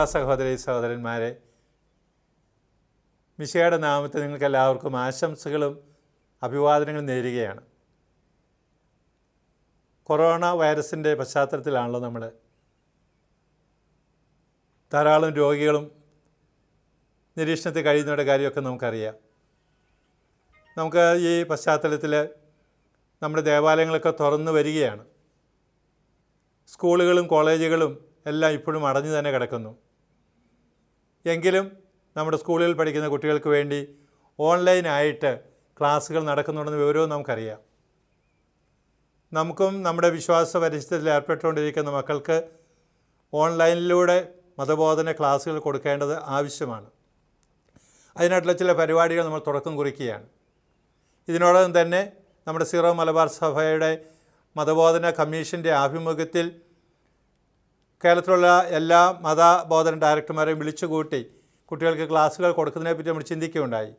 പ്രിയമുള്ള സഹോദരി സഹോദരന്മാരെ മിശയുടെ നാമത്തിൽ നിങ്ങൾക്ക് എല്ലാവർക്കും ആശംസകളും അഭിവാദനങ്ങളും നേരുകയാണ്. കൊറോണ വൈറസിന്റെ പശ്ചാത്തലത്തിലാണല്ലോ നമ്മൾ ധാരാളം രോഗികളും നിരീക്ഷണത്തിൽ കഴിയുന്നവരുടെ കാര്യമൊക്കെ നമുക്കറിയാം. നമുക്ക് ഈ പശ്ചാത്തലത്തിൽ നമ്മുടെ ദേവാലയങ്ങളൊക്കെ തുറന്നു വരികയാണ്. സ്കൂളുകളും കോളേജുകളും എല്ലാം ഇപ്പോഴും അടഞ്ഞു തന്നെ കിടക്കുന്നു. എങ്കിലും നമ്മുടെ സ്കൂളിൽ പഠിക്കുന്ന കുട്ടികൾക്ക് വേണ്ടി ഓൺലൈനായിട്ട് ക്ലാസ്സുകൾ നടക്കുന്നുണ്ടെന്ന് വിവരവും നമുക്കറിയാം. നമുക്കും നമ്മുടെ വിശ്വാസ പരിസ്ഥിതിയിൽ ഏർപ്പെട്ടുകൊണ്ടിരിക്കുന്ന മക്കൾക്ക് ഓൺലൈനിലൂടെ മതബോധന ക്ലാസ്സുകൾ കൊടുക്കേണ്ടത് ആവശ്യമാണ്. അതിനായിട്ടുള്ള ചില പരിപാടികൾ നമ്മൾ തുടക്കം കുറിക്കുകയാണ്. ഇതിനോടകം തന്നെ നമ്മുടെ സീറോ മലബാർ സഭയുടെ മതബോധന കമ്മീഷന്റെ ആഭിമുഖ്യത്തിൽ കേരളത്തിലുള്ള എല്ലാ മതബോധന ഡയറക്ടർമാരെയും വിളിച്ചുകൂട്ടി കുട്ടികൾക്ക് ക്ലാസ്സുകൾ കൊടുക്കുന്നതിനെപ്പറ്റി നമ്മൾ ചിന്തിക്കുകയുണ്ടായി.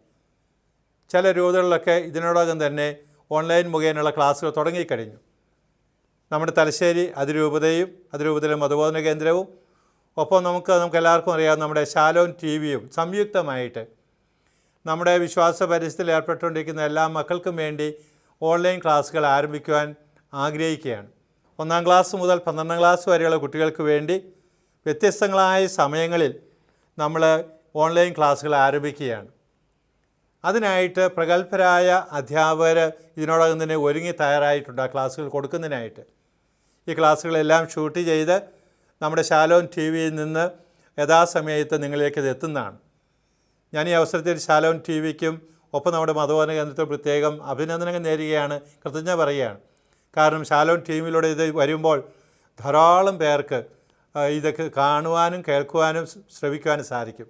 ചില രൂപതകളിലൊക്കെ ഇതിനോടകം തന്നെ ഓൺലൈൻ മുഖേനയുള്ള ക്ലാസ്സുകൾ തുടങ്ങിക്കഴിഞ്ഞു. നമ്മുടെ തലശ്ശേരി അതിരൂപതയും അതിരൂപതയിലെ മതബോധന കേന്ദ്രവും ഒപ്പം നമുക്ക് നമുക്ക് എല്ലാവർക്കും അറിയാം നമ്മുടെ ശാലോൻ ടി വിയും സംയുക്തമായിട്ട് നമ്മുടെ വിശ്വാസ പരിസ്ഥിതിയിൽ ഏർപ്പെട്ടുകൊണ്ടിരിക്കുന്ന എല്ലാ മക്കൾക്കും വേണ്ടി ഓൺലൈൻ ക്ലാസ്സുകൾ ആരംഭിക്കുവാൻ ആഗ്രഹിക്കുകയാണ്. ഒന്നാം ക്ലാസ് മുതൽ പന്ത്രണ്ടാം ക്ലാസ് വരെയുള്ള കുട്ടികൾക്ക് വേണ്ടി വ്യത്യസ്തങ്ങളായ സമയങ്ങളിൽ നമ്മൾ ഓൺലൈൻ ക്ലാസ്സുകൾ ആരംഭിക്കുകയാണ്. അതിനായിട്ട് പ്രഗത്ഭരായ അധ്യാപകർ ഇതിനോടകം തന്നെ ഒരുങ്ങി തയ്യാറായിട്ടുണ്ട് ആ ക്ലാസ്സുകൾ കൊടുക്കുന്നതിനായിട്ട്. ഈ ക്ലാസ്സുകളെല്ലാം ഷൂട്ട് ചെയ്ത് നമ്മുടെ ശാലോൻ ടി വിയിൽ നിന്ന് യഥാസമയത്ത് നിങ്ങളിലേക്ക് ഇത് എത്തുന്നതാണ്. ഞാൻ ഈ അവസരത്തിൽ ശാലോൻ ടി വിക്കും ഒപ്പം നമ്മുടെ മതബോധന കേന്ദ്രത്തിൽ പ്രത്യേകം അഭിനന്ദനങ്ങൾ നേരുകയാണ് കൃതജ്ഞ പറയുകയാണ്. കാരണം ശാലോൻ ടീമിലൂടെ ഇത് വരുമ്പോൾ ധാരാളം പേർക്ക് ഇതൊക്കെ കാണുവാനും കേൾക്കുവാനും ശ്രവിക്കുവാനും സാധിക്കും.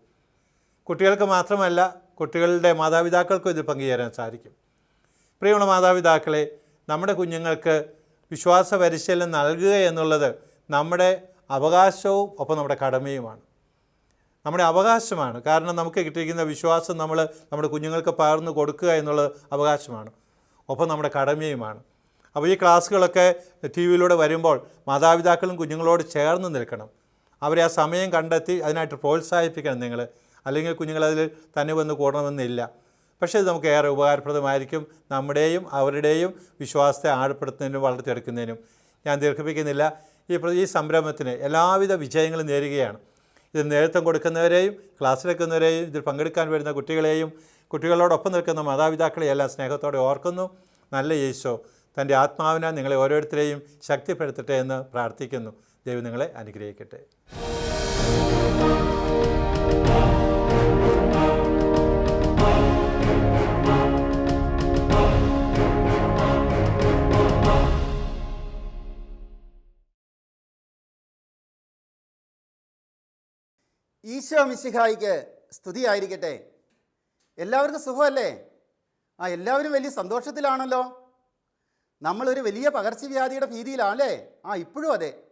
കുട്ടികൾക്ക് മാത്രമല്ല കുട്ടികളുടെ മാതാപിതാക്കൾക്കും ഇത് പങ്കുചേരാൻ സാധിക്കും. പ്രിയമുള്ള മാതാപിതാക്കളെ നമ്മുടെ കുഞ്ഞുങ്ങൾക്ക് വിശ്വാസ പരിശീലനം നൽകുക എന്നുള്ളത് നമ്മുടെ അവകാശവും ഒപ്പം നമ്മുടെ കടമയുമാണ്. നമ്മുടെ അവകാശമാണ്. കാരണം നമുക്ക് കിട്ടിയിരിക്കുന്ന വിശ്വാസം നമ്മൾ നമ്മുടെ കുഞ്ഞുങ്ങൾക്ക് പകർന്നു കൊടുക്കുക എന്നുള്ളത് അവകാശമാണ്. ഒപ്പം നമ്മുടെ കടമയുമാണ്. അപ്പോൾ ഈ ക്ലാസ്സുകളൊക്കെ ടി വിയിലൂടെ വരുമ്പോൾ മാതാപിതാക്കളും കുഞ്ഞുങ്ങളോട് ചേർന്ന് നിൽക്കണം. അവരെ ആ സമയം കണ്ടെത്തി അതിനായിട്ട് പ്രോത്സാഹിപ്പിക്കണം നിങ്ങൾ. അല്ലെങ്കിൽ കുഞ്ഞുങ്ങളതിൽ തന്നെ വന്ന് കൂടണമെന്നില്ല. പക്ഷേ ഇത് നമുക്ക് ഏറെ ഉപകാരപ്രദമായിരിക്കും നമ്മുടെയും അവരുടെയും വിശ്വാസത്തെ ആഴപ്പെടുത്തുന്നതിനും വളർത്തിയെടുക്കുന്നതിനും. ഞാൻ ദീർഘിപ്പിക്കുന്നില്ല. ഈ ഈ സംരംഭത്തിന് എല്ലാവിധ വിജയങ്ങളും നേരുകയാണ്. ഇതിൽ നേതൃത്വം കൊടുക്കുന്നവരെയും ക്ലാസ്സിലെക്കുന്നവരെയും ഇതിൽ പങ്കെടുക്കാൻ വരുന്ന കുട്ടികളെയും കുട്ടികളോടൊപ്പം നിൽക്കുന്ന മാതാപിതാക്കളെയും എല്ലാ സ്നേഹത്തോടെ ഓർക്കുന്നു. നല്ല യേശോ തന്റെ ആത്മാവിനെ നിങ്ങളെ ഓരോരുത്തരെയും ശക്തിപ്പെടുത്തട്ടെ എന്ന് പ്രാർത്ഥിക്കുന്നു. ദൈവം നിങ്ങളെ അനുഗ്രഹിക്കട്ടെ. ഈശോ മിശിഹായിക്ക് സ്തുതിയായിരിക്കട്ടെ. എല്ലാവർക്കും സുഖമല്ലേ? ആ എല്ലാവരും വലിയ സന്തോഷത്തിലാണല്ലോ. നമ്മളൊരു വലിയ പകർച്ചവ്യാധിയുടെ ഭീതിയിലാണ് അല്ലേ ആ ഇപ്പോഴും അതെ.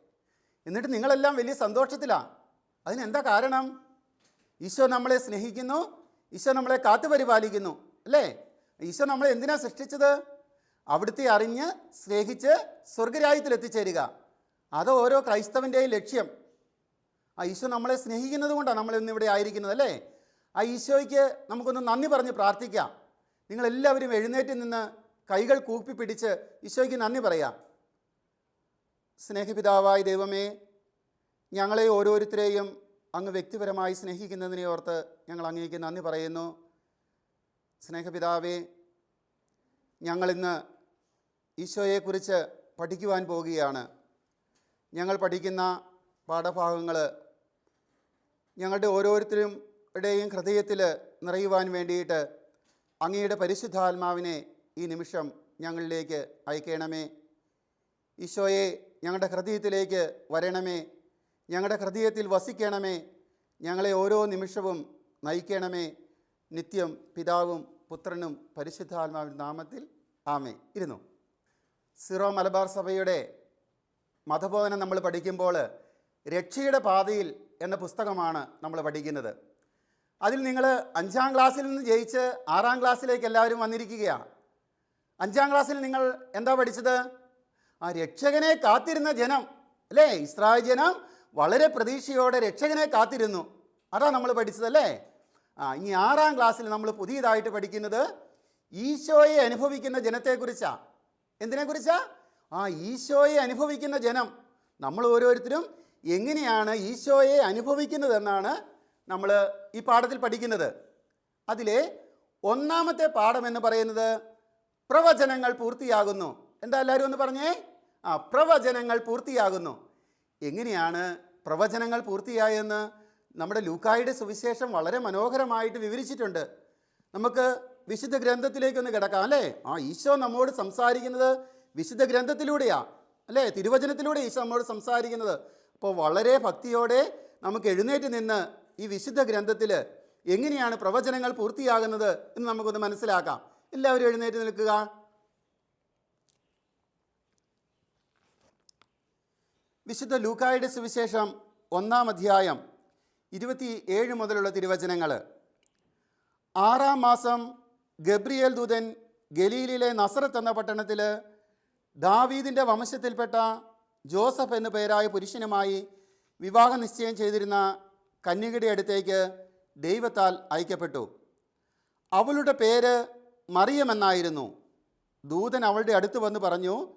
എന്നിട്ട് നിങ്ങളെല്ലാം വലിയ സന്തോഷത്തിലാണ് അതിനെന്താ കാരണം? ഈശോ നമ്മളെ സ്നേഹിക്കുന്നു ഈശോ നമ്മളെ കാത്തുപരിപാലിക്കുന്നു അല്ലേ? ഈശോ നമ്മളെ എന്തിനാണ് സൃഷ്ടിച്ചത്? അവിടുത്തെ അറിഞ്ഞ് സ്നേഹിച്ച് സ്വർഗരാജ്യത്തിൽ എത്തിച്ചേരുക. അത് ഓരോ ക്രൈസ്തവന്റെയും ലക്ഷ്യം. ആ ഈശോ നമ്മളെ സ്നേഹിക്കുന്നത് കൊണ്ടാണ് ഇവിടെ ആയിരിക്കുന്നത് അല്ലേ? ആ ഈശോയ്ക്ക് നമുക്കൊന്ന് നന്ദി പറഞ്ഞ് പ്രാർത്ഥിക്കാം. നിങ്ങളെല്ലാവരും എഴുന്നേറ്റ് നിന്ന് കൈകൾ കൂപ്പി പിടിച്ച് ഈശോയ്ക്ക് നന്ദി പറയാം. സ്നേഹപിതാവായ ദൈവമേ ഞങ്ങളെ ഓരോരുത്തരെയും അങ്ങ് വ്യക്തിപരമായി സ്നേഹിക്കുന്നതിനെ ഓർത്ത് ഞങ്ങൾ അങ്ങേക്ക് നന്ദി പറയുന്നു. സ്നേഹപിതാവേ ഞങ്ങളിന്ന് ഈശോയെക്കുറിച്ച് പഠിക്കുവാൻ പോവുകയാണ് ഞങ്ങൾ പഠിക്കുന്ന പാഠഭാഗങ്ങൾ ഞങ്ങളുടെ ഓരോരുത്തരും യുടെയും ഹൃദയത്തിൽ നിറയുവാൻ വേണ്ടിയിട്ട് അങ്ങയുടെ പരിശുദ്ധാത്മാവിനെ ഈ നിമിഷം ഞങ്ങളിലേക്ക് അയക്കണമേ. ഈശോയെ ഞങ്ങളുടെ ഹൃദയത്തിലേക്ക് വരണമേ. ഞങ്ങളുടെ ഹൃദയത്തിൽ വസിക്കണമേ. ഞങ്ങളെ ഓരോ നിമിഷവും നയിക്കണമേ. നിത്യം പിതാവും പുത്രനും പരിശുദ്ധാത്മാവിന്റെ നാമത്തിൽ ആമേ ഇരുന്നു. സിറോ മലബാർ സഭയുടെ മതബോധനം നമ്മൾ പഠിക്കുമ്പോൾ രക്ഷയുടെ പാതയിൽ എന്ന പുസ്തകമാണ് നമ്മൾ പഠിക്കുന്നത്. അതിൽ നിങ്ങൾ അഞ്ചാം ക്ലാസ്സിൽ നിന്ന് ജയിച്ച് ആറാം ക്ലാസ്സിലേക്ക് എല്ലാവരും വന്നിരിക്കുകയാണ്. അഞ്ചാം ക്ലാസ്സിൽ നിങ്ങൾ എന്താ പഠിച്ചത്? ആ രക്ഷകനെ കാത്തിരുന്ന ജനം അല്ലേ? ഇസ്രായേൽ ജനം വളരെ പ്രതീക്ഷയോടെ രക്ഷകനെ കാത്തിരുന്നു. അതാ നമ്മൾ പഠിച്ചത് അല്ലേ? ആ ഇനി ആറാം ക്ലാസ്സിൽ നമ്മൾ പുതിയതായിട്ട് പഠിക്കുന്നത് ഈശോയെ അനുഭവിക്കുന്ന ജനത്തെക്കുറിച്ചാണ് എന്തിനെക്കുറിച്ചാ? ആ ഈശോയെ അനുഭവിക്കുന്ന ജനം. നമ്മൾ ഓരോരുത്തരും എങ്ങനെയാണ് ഈശോയെ അനുഭവിക്കുന്നതെന്നാണ് നമ്മൾ ഈ പാഠത്തിൽ പഠിക്കുന്നത്. അതിലെ ഒന്നാമത്തെ പാഠം എന്ന് പറയുന്നത് പ്രവചനങ്ങൾ പൂർത്തിയാകുന്നു. എന്താ എല്ലാവരും ഒന്ന് പറഞ്ഞേ? ആ പ്രവചനങ്ങൾ പൂർത്തിയാകുന്നു. എങ്ങനെയാണ് പ്രവചനങ്ങൾ പൂർത്തിയായെന്ന്? നമ്മുടെ ലൂക്കായുടെ സുവിശേഷം വളരെ മനോഹരമായിട്ട് വിവരിച്ചിട്ടുണ്ട്. നമുക്ക് വിശുദ്ധ ഗ്രന്ഥത്തിലേക്കൊന്ന് കിടക്കാം അല്ലേ? ആ ഈശോ നമ്മോട് സംസാരിക്കുന്നത് വിശുദ്ധ ഗ്രന്ഥത്തിലൂടെയാ. അല്ലേ? തിരുവചനത്തിലൂടെ ഈശോ നമ്മോട് സംസാരിക്കുന്നത്. അപ്പോൾ വളരെ ഭക്തിയോടെ നമുക്ക് എഴുന്നേറ്റ് നിന്ന് ഈ വിശുദ്ധ ഗ്രന്ഥത്തിൽ എങ്ങനെയാണ് പ്രവചനങ്ങൾ പൂർത്തിയാകുന്നത് എന്ന് നമുക്കൊന്ന് മനസ്സിലാക്കാം. എല്ലാവരും എഴുന്നേറ്റ് നിൽക്കുക. വിശുദ്ധ ലൂക്കായുടെ സുവിശേഷം ഒന്നാം അധ്യായം ഇരുപത്തി ഏഴ് മുതലുള്ള തിരുവചനങ്ങൾ ആറാം മാസം ഗബ്രിയേൽ ദൂതൻ ഗലീലിലെ നസറത്ത് എന്ന പട്ടണത്തിൽ ദാവീദിന്റെ വംശത്തിൽപ്പെട്ട ജോസഫ് എന്നു പേരായ പുരുഷനുമായി വിവാഹ നിശ്ചയം ചെയ്തിരുന്ന കന്യകയുടെ അടുത്തേക്ക് ദൈവത്താൽ അയക്കപ്പെട്ടു. അവളുടെ പേര് മറിയം എന്നായിരുന്നു ദൂതൻ അവളുടെ അടുത്ത് വന്ന് പറഞ്ഞു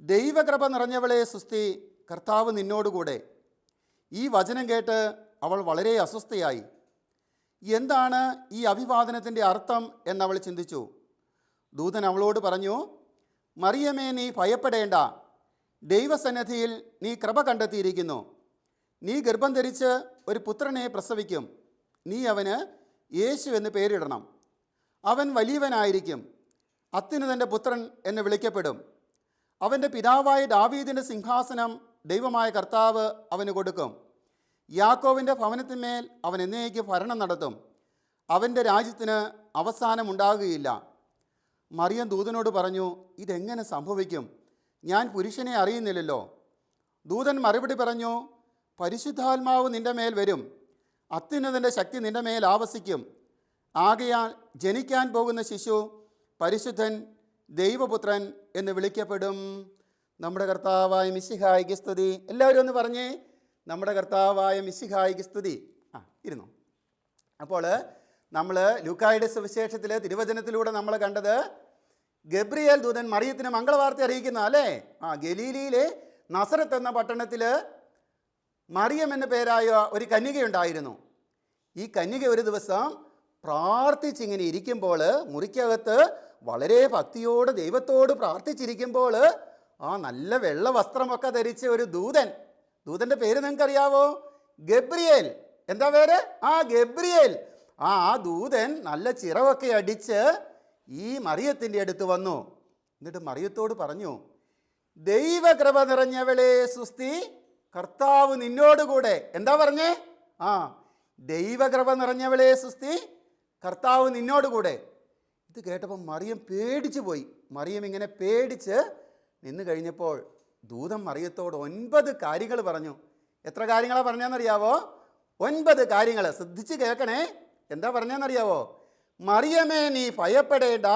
ദൈവകൃപ നിറഞ്ഞവളെ സുസ്തി കർത്താവ് നിന്നോടുകൂടെ. ഈ വചനം കേട്ട് അവൾ വളരെ അസ്വസ്ഥയായി. എന്താണ് ഈ അഭിവാദനത്തിന്റെ അർത്ഥം? എന്നവൾ ചിന്തിച്ചു. ദൂതൻ അവളോട് പറഞ്ഞു മറിയമേ നീ ഭയപ്പെടേണ്ട. ദൈവസന്നിധിയിൽ നീ കൃപ കണ്ടെത്തിയിരിക്കുന്നു. നീ ഗർഭം ധരിച്ച് ഒരു പുത്രനെ പ്രസവിക്കും. നീ അവന് യേശു എന്ന് പേരിടണം. അവൻ വലിയവനായിരിക്കും. അത്തിന് തന്റെ പുത്രൻ എന്നെ വിളിക്കപ്പെടും. അവന്റെ പിതാവായ ദാവീദിന്റെ സിംഹാസനം ദൈവമായ കർത്താവ് അവന് കൊടുക്കും. യാക്കോവിന്റെ ഭവനത്തിന്മേൽ അവൻ എന്നേക്ക് ഭരണം നടത്തും. അവന്റെ രാജ്യത്തിന് അവസാനമുണ്ടാകുകയില്ല. മറിയം ദൂതനോട് പറഞ്ഞു ഇതെങ്ങനെ സംഭവിക്കും? ഞാൻ പുരുഷനെ അറിയുന്നില്ലല്ലോ. ദൂതൻ മറുപടി പറഞ്ഞു പരിശുദ്ധാത്മാവ് നിന്റെ മേൽ വരും. അത്യുന്നതന്റെ ശക്തി നിന്റെ മേൽ ആവസിക്കും. ആകയാൽ ജനിക്കാൻ പോകുന്ന ശിശു പരിശുദ്ധൻ ദൈവപുത്രൻ എന്ന് വിളിക്കപ്പെടും. നമ്മുടെ കർത്താവായ മിശിഹായിക്ക് സ്തുതി. എല്ലാവരും ഒന്ന് പറഞ്ഞേ. നമ്മുടെ കർത്താവായ മിശിഹായിക്ക് സ്തുതി. ആ ഇരുന്നു? അപ്പോൾ നമ്മൾ ലൂക്കായുടെ സുവിശേഷത്തിൽ തിരുവചനത്തിലൂടെ നമ്മൾ കണ്ടത് ഗബ്രിയേൽ ദൂതൻ മറിയത്തിന് മംഗളവാർത്ത അറിയിക്കുന്ന അല്ലേ? ആ ഗലീലിയിലെ നസറത്ത് എന്ന പട്ടണത്തിൽ മറിയം എന്ന പേരായ ഒരു കന്യകയുണ്ടായിരുന്നു. ഈ കന്യക ഒരു ദിവസം പ്രാർത്ഥിച്ചിങ്ങനെ ഇരിക്കുമ്പോൾ മുറിക്കകത്ത് വളരെ ഭക്തിയോട് ദൈവത്തോട് പ്രാർത്ഥിച്ചിരിക്കുമ്പോൾ ആ നല്ല വെള്ള വസ്ത്രമൊക്കെ ധരിച്ച ഒരു ദൂതൻ. ദൂതന്റെ പേര് നിങ്ങൾക്കറിയാവോ? ഗബ്രിയേൽ. എന്താ പേര്? ആ ഗബ്രിയേൽ. ആ ആ ദൂതൻ നല്ല ചിറവൊക്കെ അടിച്ച് ഈ മറിയത്തിന്റെ അടുത്ത് വന്നു. എന്നിട്ട് മറിയത്തോട് പറഞ്ഞു ദൈവകൃപ നിറഞ്ഞവളെ സുസ്തി കർത്താവ് നിന്നോടുകൂടെ. എന്താ പറഞ്ഞേ? ആ ദൈവകൃപ നിറഞ്ഞവളെ സുസ്തി കർത്താവ് നിന്നോടുകൂടെ ഇത് കേട്ടപ്പോൾ മറിയം പേടിച്ചു പോയി. മറിയം ഇങ്ങനെ പേടിച്ച് നിന്ന് കഴിഞ്ഞപ്പോൾ ദൂതം മറിയത്തോട് ഒൻപത് കാര്യങ്ങൾ പറഞ്ഞു. എത്ര കാര്യങ്ങളാണ് പറഞ്ഞതെന്നറിയാവോ? ഒൻപത് കാര്യങ്ങൾ ശ്രദ്ധിച്ച് കേൾക്കണേ. എന്താ പറഞ്ഞതെന്നറിയാവോ? മറിയമേ നീ ഭയപ്പെടേണ്ട.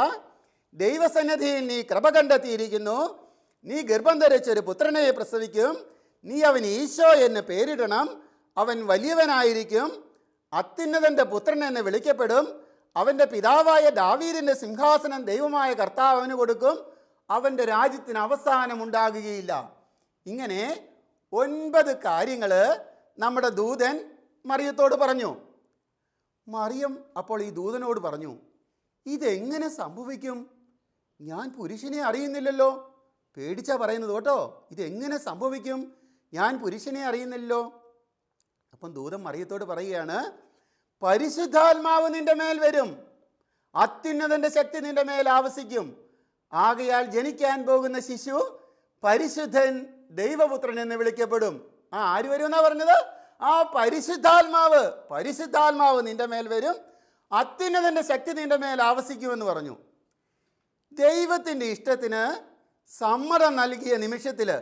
ദൈവസന്നിധിയിൽ നീ കൃപ കണ്ടെത്തിയിരിക്കുന്നു. നീ ഗർഭം ധരിച്ചൊരു പുത്രനെ പ്രസവിക്കും. നീ അവൻ ഈശോ എന്ന് പേരിടണം. അവൻ വലിയവനായിരിക്കും. അത്യുന്നതന്റെ പുത്രൻ എന്ന് വിളിക്കപ്പെടും. അവന്റെ പിതാവായ ദാവീദിന്റെ സിംഹാസനം ദൈവമായ കർത്താവ് അവന് കൊടുക്കും. അവന്റെ രാജ്യത്തിന് അവസാനമുണ്ടാകുകയില്ല ഇങ്ങനെ ഒൻപത് കാര്യങ്ങൾ നമ്മുടെ ദൂതൻ മറിയത്തോട് പറഞ്ഞു. മറിയം അപ്പോൾ ഈ ദൂതനോട് പറഞ്ഞു ഇതെങ്ങനെ സംഭവിക്കും? ഞാൻ പുരുഷനെ അറിയുന്നില്ലല്ലോ. പേടിച്ചാ പറയുന്നത് കേട്ടോ. ഇതെങ്ങനെ സംഭവിക്കും? ഞാൻ പുരുഷനെ അറിയുന്നില്ലല്ലോ. അപ്പം ദൂതൻ മറിയത്തോട് പറയുകയാണ് പരിശുദ്ധാത്മാവ് നിന്റെ മേൽ വരും. അത്യുന്നതന്റെ ശക്തി നിന്റെ മേൽ ആവസിക്കും. ആകയാൽ ജനിക്കാൻ പോകുന്ന ശിശു പരിശുദ്ധൻ ദൈവപുത്രൻ എന്ന് വിളിക്കപ്പെടും. ആ ആര് വരും എന്നാ പറഞ്ഞത്? ആ പരിശുദ്ധാത്മാവ് പരിശുദ്ധാത്മാവ് നിന്റെ മേൽ വരും. അത്യുന്നതന്റെ ശക്തി നിന്റെ മേൽ ആവസിക്കുമെന്ന് പറഞ്ഞു. ദൈവത്തിന്റെ ഇഷ്ടത്തിന് സമ്മതം നൽകിയ നിമിഷത്തിൽ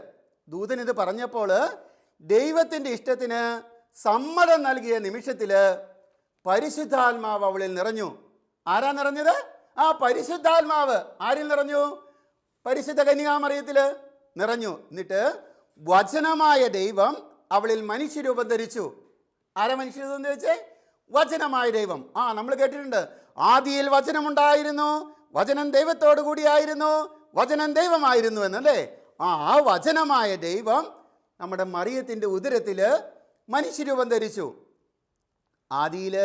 ദൂതൻ ഇത് പറഞ്ഞപ്പോൾ ദൈവത്തിന്റെ ഇഷ്ടത്തിന് സമ്മതം നൽകിയ നിമിഷത്തിൽ പരിശുദ്ധാത്മാവ് അവളിൽ നിറഞ്ഞു. ആരാ നിറഞ്ഞത്? ആ പരിശുദ്ധാത്മാവ്. ആരിൽ നിറഞ്ഞു? പരിശുദ്ധ കന്യാമറിയത്തിൽ നിറഞ്ഞു. എന്നിട്ട് വചനമായ ദൈവം അവളിൽ മനുഷ്യരൂപം ധരിച്ചു ആരാ മനുഷ്യരൂപം ധരിച്ചേ വചനമായ ദൈവം. ആ നമ്മൾ കേട്ടിട്ടുണ്ട്. ആദിയിൽ വചനമുണ്ടായിരുന്നു. വചനം ദൈവത്തോടു കൂടിയായിരുന്നു. വചനം ദൈവമായിരുന്നു എന്നല്ലേ? ആ ആ വചനമായ ദൈവം നമ്മുടെ മറിയത്തിന്റെ ഉദരത്തിൽ മനുഷ്യരൂപം ധരിച്ചു. ആദിയിൽ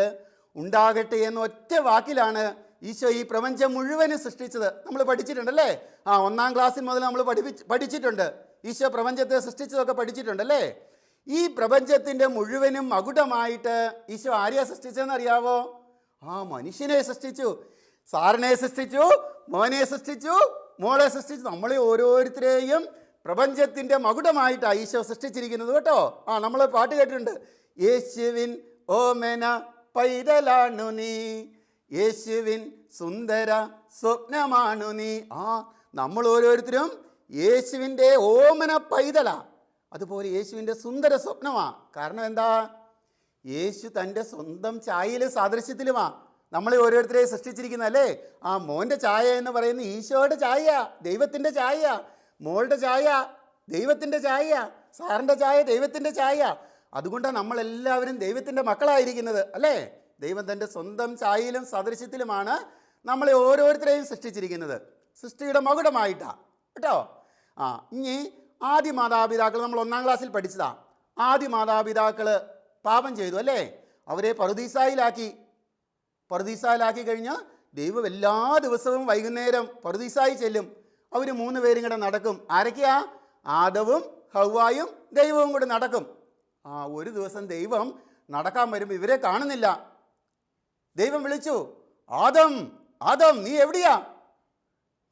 ഉണ്ടാകട്ടെ എന്ന ഒറ്റ വാക്കിലാണ് ഈശോ ഈ പ്രപഞ്ചം മുഴുവനും സൃഷ്ടിച്ചത്. നമ്മൾ പഠിച്ചിട്ടുണ്ടല്ലേ? ആ ഒന്നാം ക്ലാസ്സിൽ മുതൽ നമ്മൾ പഠിപ്പിച്ച് പഠിച്ചിട്ടുണ്ട്. ഈശോ പ്രപഞ്ചത്തെ സൃഷ്ടിച്ചതൊക്കെ പഠിച്ചിട്ടുണ്ടല്ലേ? ഈ പ്രപഞ്ചത്തിന്റെ മുഴുവനും മകുടമായിട്ട് ഈശോ ആരെയാ സൃഷ്ടിച്ചതെന്ന് അറിയാവോ? ആ മനുഷ്യനെ സൃഷ്ടിച്ചു. സാറിനെ സൃഷ്ടിച്ചു മോനെ സൃഷ്ടിച്ചു മോളെ സൃഷ്ടിച്ചു. നമ്മളെ ഓരോരുത്തരെയും പ്രപഞ്ചത്തിന്റെ മകുടമായിട്ടാണ് ഈശോ സൃഷ്ടിച്ചിരിക്കുന്നത് കേട്ടോ. ആ നമ്മൾ പാട്ട് കേട്ടിട്ടുണ്ട്. യേശുവിൻ ഓമന പൈതലാണു നീ. യേശുവിൻ സുന്ദര സ്വപ്നമാണു നീ. ആ നമ്മൾ ഓരോരുത്തരും യേശുവിന്റെ ഓമന പൈതല അതുപോലെ യേശുവിന്റെ സുന്ദര സ്വപ്നമാ. കാരണം എന്താ? യേശു തന്റെ സ്വന്തം ചായയിൽ സാദൃശ്യത്തിലുമാ. നമ്മളെ ഓരോരുത്തരെയും സൃഷ്ടിച്ചിരിക്കുന്നതല്ലേ? ആ മോന്റെ ചായ എന്ന് പറയുന്നത് ഈശോയുടെ ചായ ദൈവത്തിന്റെ ചായ മോളുടെ ചായ ദൈവത്തിന്റെ ചായ സാറിന്റെ ചായ ദൈവത്തിന്റെ ചായ. അതുകൊണ്ടാണ് നമ്മളെല്ലാവരും ദൈവത്തിന്റെ മക്കളായിരിക്കുന്നത് അല്ലേ? ദൈവം തന്റെ സ്വന്തം ചായയിലും സദൃശ്യത്തിലുമാണ് നമ്മളെ ഓരോരുത്തരെയും സൃഷ്ടിച്ചിരിക്കുന്നത്. സൃഷ്ടിയുടെ മകുടമായിട്ടാണ് കേട്ടോ? ആ ഇനി ആദ്യ മാതാപിതാക്കൾ നമ്മൾ ഒന്നാം ക്ലാസ്സിൽ പഠിച്ചതാണ് ആദ്യ മാതാപിതാക്കൾ പാപം ചെയ്തു അല്ലേ? അവരെ പറുദീസായിലാക്കി. പറുദീസായിലാക്കി കഴിഞ്ഞാൽ ദൈവം എല്ലാ ദിവസവും വൈകുന്നേരം പറുദീസായി ചെല്ലും. അവർ മൂന്ന് പേരും കൂടെ നടക്കും. ആരൊക്കെയാ? ആദവും ഹൗവായും ദൈവവും കൂടെ നടക്കും. ആ ഒരു ദിവസം ദൈവം നടക്കാൻ വരുമ്പോൾ ഇവരെ കാണുന്നില്ല. ദൈവം വിളിച്ചു ആദം ആദം നീ എവിടെയാ?